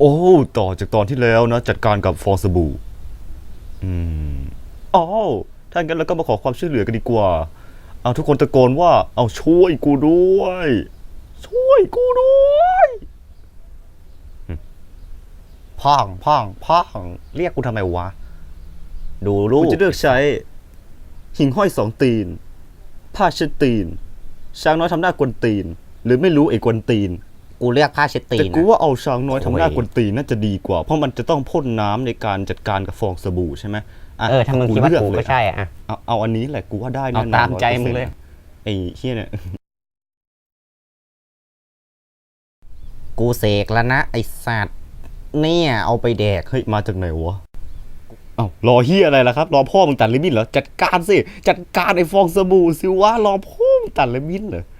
โอ้ ต่อจากตอนที่แล้วนะ จัดการกับฟองสบู่ อืมอ้าวถ้างั้นเราก็มาขอความช่วยเหลือกันดีกว่า เอาทุกคนตะโกนว่า เอาช่วยกูด้วย ช่วยกูด้วยพ่องพ่องพ่อง เรียกกูทำไมวะ ดูลูกูกจะเลือกใช้ หิ่งห้อยสองตีน ผ้าเช็ดตีน ช้างน้อยทำหน้ากวนตีน หรือไม่รู้ไอ้กวนตีน กูเลือกผ้าเช็ดตีแต่นกูนะว่าเอาช้างน้อยทำหน้าโอ้ยกวนตีนน่าจะดีกว่า เพราะมันจะต้องพ่นน้ำในการจัดการกับฟองสบู่ใช่ไหมะเออถ้ามึงคิดว่าเลือกูเลก็ยใช่อะเอาเอาอันนี้แหละกูว่าได้เอาแน่นอนตามใจมึงเลยไอ้เฮียเนี่ยกูเสกแล้วนะไอสัตว์เนี่ยเอาไปแดกเฮ้ยมาจากไหนวะเอ้ารอเฮียอะไรล่ะครับ รอพ่อมึงตัดลิมิตเหรอจัดการสิจัดการไอ้ฟองสบู่สิวะรอพ่อมึงตัดลิมิตเหรออื้อหือ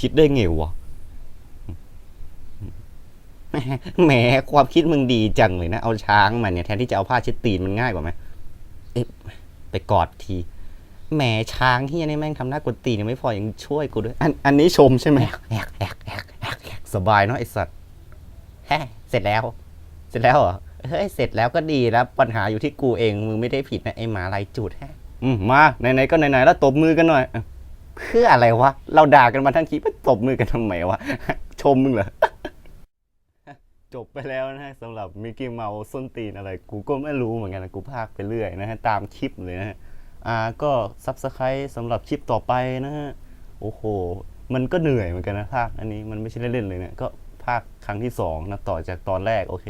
คิดได้ไงวะแหมความคิดมึงดีจังเลยนะ เอาช้างมาเนี่ยแทนที่จะเอาผ้าเช็ดตีนมันง่ายกว่าไหมเอ๊ะไปกอดทีแหมช้างเฮียนี่แม่งทำหน้ากวนตีนยังไม่พอยังช่วยกูด้วย อันอันนี้ชมใช่ไหมแอกแอกแอกแอกแอกสบายเนาะไอสัตว์แฮ่เสร็จแล้ว เสร็จแล้วเหรอเฮ้ยเสร็จแล้วก็ดีแล้ว ปัญหาอยู่ที่กูเองมึงไม่ได้ผิดนะไอหมาลายจูดแฮ่อืมมาไหนๆก็ไหนๆแล้วตบมือกันหน่อยอะ เพื่ออะไรวะ เราด่ากันมาทั้งคลิปตบมือกันทำไมวะ ชมมึงเหรอ จบไปแล้วนะฮะสำหรับมิกกี้เมาส์ส้นตีนอะไร กูก็ไม่รู้เหมือนกันนะกูพากไปเรื่อยนะฮะ ตามคลิปเลยนะฮะ อ่าก็ซับสไครต์สำหรับคลิปต่อไปนะฮะ โอ้โห มันก็เหนื่อยเหมือนกันนะภาคอันนี้มันไม่ใช่เล่นๆเลยเนี่ยก็ภาคครั้งที่สองนะต่อจากตอนแรกโอเค